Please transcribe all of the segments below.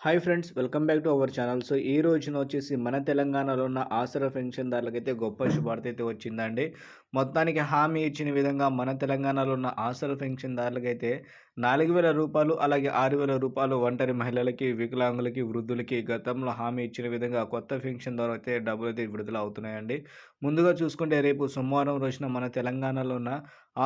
Hi friends welcome back to our channel so ఈ రోజున వచ్చేసి మన తెలంగాణలో ఉన్న ఆసరా పెన్షన్దారులకైతే గొప్ప శుభార్త అయితే వచ్చిందండి. మొత్తానికి హామీ ఇచ్చిన విధంగా మన తెలంగాణలో ఉన్న ఆసరా పెన్షన్దారులకైతే నాలుగు వేల రూపాయలు అలాగే ఆరు వేల రూపాయలు ఒంటరి మహిళలకి వికలాంగులకి వృద్ధులకి గతంలో హామీ ఇచ్చిన విధంగా కొత్త పెన్షన్ ద్వారా అయితే డబ్బులు అయితే విడుదల అవుతున్నాయండి. ముందుగా చూసుకుంటే రేపు సోమవారం రోజున మన తెలంగాణలో ఉన్న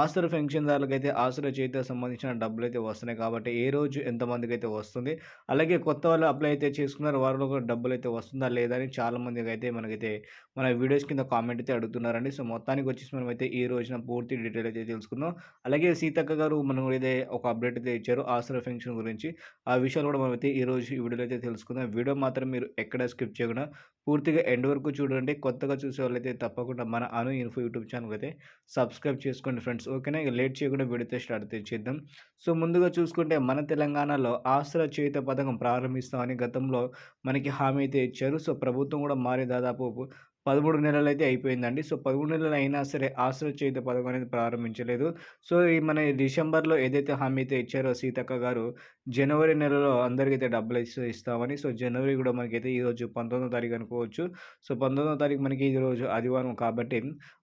ఆస్తుల పెన్షన్దారులకు అయితే ఆస్తుల చేతితో సంబంధించిన డబ్బులు అయితే వస్తున్నాయి కాబట్టి ఏ రోజు ఎంతమందికి అయితే వస్తుంది అలాగే కొత్త వాళ్ళు అప్లై అయితే చేసుకున్నారు వారిలో కూడా డబ్బులు అయితే వస్తుందా లేదా అని చాలామందికి అయితే మనకైతే మన వీడియోస్ కింద కామెంట్ అయితే అడుగుతున్నారండి. సో మొత్తానికి వచ్చేసి మనం అయితే ఈ రోజున పూర్తి డీటెయిల్ అయితే తెలుసుకుందాం. అలాగే సీతక్క గారు మనం అయితే ఒక అప్డేట్ అయితే ఇచ్చారు ఆసరా ఫంక్షన్ గురించి. ఆ విషయాలు కూడా మనం అయితే ఈ రోజు ఈ వీడియోలో అయితే తెలుసుకుందాం. వీడియో మాత్రం మీరు ఎక్కడ స్కిప్ చేయకుండా పూర్తిగా ఎండ్ వరకు చూడండి. కొత్తగా చూసే వాళ్ళైతే తప్పకుండా మన అను ఇన్ఫో యూట్యూబ్ ఛానల్ అయితే సబ్స్క్రైబ్ చేసుకోండి ఫ్రెండ్స్. ఓకేనా? ఇక లేట్ చేయకుండా వీడియోతో స్టార్ట్ అయితే చేద్దాం. సో ముందుగా చూసుకుంటే మన తెలంగాణలో ఆసరా చేత పథకం ప్రారంభిస్తామని గతంలో మనకి హామీ అయితే ఇచ్చారు. సో ప్రభుత్వం కూడా మారి దాదాపు పదమూడు నెలలు అయితే అయిపోయిందండి. సో పదమూడు నెలలు అయినా సరే ఆశ్రయ చేత పథకం అనేది ప్రారంభించలేదు. సో ఈ మన డిసెంబర్లో ఏదైతే హామీ అయితే ఇచ్చారో సీతక్క గారు జనవరి నెలలో అందరికైతే డబ్బులు ఇస్తే ఇస్తామని సో జనవరి కూడా మనకైతే ఈరోజు పంతొమ్మిదో తారీఖు చెప్పుకోవచ్చు. సో పంతొమ్మిదో తారీఖు మనకి ఈరోజు ఆదివారం కాబట్టి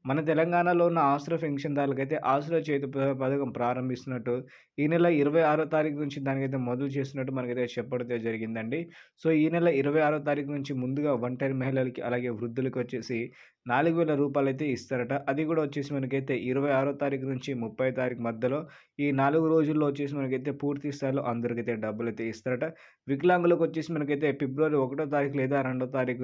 మన తెలంగాణలో ఉన్న ఆశ్రయ పెన్షన్దారులకైతే ఆశ్రయ చేతి పథకం ప్రారంభిస్తున్నట్టు ఈ నెల ఇరవై ఆరో తారీఖు నుంచి దానికైతే మొదలు చేస్తున్నట్టు మనకైతే చెప్పడం జరిగిందండి. సో ఈ నెల ఇరవై ఆరో తారీఖు నుంచి ముందుగా ఒంటరి మహిళలకి అలాగే వృద్ధులకి వచ్చేసి నాలుగు వేల రూపాయలు అయితే ఇస్తారట. అది కూడా వచ్చేసి మనకైతే ఇరవై ఆరో తారీఖు నుంచి ముప్పై తారీఖు మధ్యలో ఈ నాలుగు రోజుల్లో వచ్చేసి మనకైతే పూర్తి స్థాయిలో అందరికైతే డబ్బులు అయితే ఇస్తారట. వికలాంగులకు వచ్చేసి మనకైతే ఫిబ్రవరి ఒకటో తారీఖు లేదా రెండో తారీఖు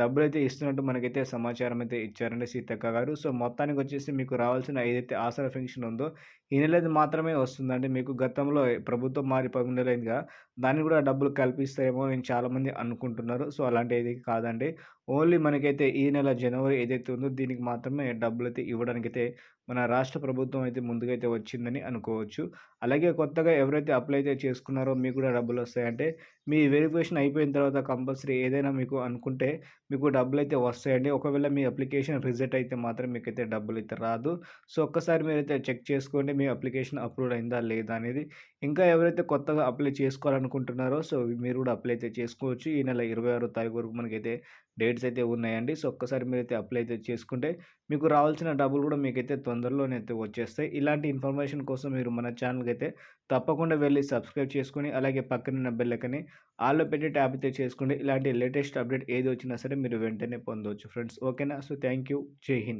డబ్బులు అయితే ఇస్తున్నట్టు మనకైతే సమాచారం అయితే ఇచ్చారండి సీతక్క గారు. సో మొత్తానికి వచ్చేసి మీకు రావాల్సిన ఏదైతే ఆసరా పెన్షన్ ఉందో ఈ నెలది మాత్రమే వస్తుందండి. మీకు గతంలో ప్రభుత్వం మారి పగుండలేదుగా దాన్ని కూడా డబ్బులు కల్పిస్తాయేమో నేను చాలామంది అనుకుంటున్నారు. సో అలాంటి ఏది కాదండి. ఓన్లీ మనకైతే ఈ నెల జనవరి ఏదైతే ఉందో దీనికి మాత్రమే డబ్బులు అయితే ఇవ్వడానికి అయితే మన రాష్ట్ర ప్రభుత్వం అయితే ముందుకైతే వచ్చిందని అనుకోవచ్చు. అలాగే కొత్తగా ఎవరైతే అప్లై అయితే చేసుకున్నారో మీకు కూడా డబ్బులు వస్తాయంటే మీ వెరిఫికేషన్ అయిపోయిన తర్వాత కంపల్సరీ ఏదైనా మీకు అనుకుంటే మీకు డబ్బులు అయితే వస్తాయండి. ఒకవేళ మీ అప్లికేషన్ రిజెక్ట్ అయితే మాత్రం మీకైతే డబ్బులు అయితే రాదు. సో ఒక్కసారి మీరైతే చెక్ చేసుకోండి మీ అప్లికేషన్ అప్రూవ్ అయిందా లేదా అనేది. ఇంకా ఎవరైతే కొత్తగా అప్లై చేసుకోవాలనుకుంటున్నారో సో మీరు కూడా అప్లై అయితే చేసుకోవచ్చు. ఈ నెల ఇరవై ఆరో తారీఖు వరకు మనకైతే డేట్స్ అయితే ఉన్నాయండి. సో ఒక్కసారి మీరైతే అప్లై అయితే చేసుకుంటే మీకు రావాల్సిన డబ్బులు కూడా మీకైతే తొందరలోనే అయితే వచ్చేస్తాయి. ఇలాంటి ఇన్ఫర్మేషన్ కోసం మీరు మన ఛానల్కి అయితే తప్పకుండా వెళ్ళి సబ్స్క్రైబ్ చేసుకుని అలాగే పక్కన బెల్లకని ఆల్లో పెట్టి ట్యాప్ అయితే చేసుకుంటే ఇలాంటి లేటెస్ట్ అప్డేట్ ఏది వచ్చినా సరే మీరు వెంటనే పొందవచ్చు ఫ్రెండ్స్. ఓకేనా? సో థ్యాంక్ యూ జై హింద్.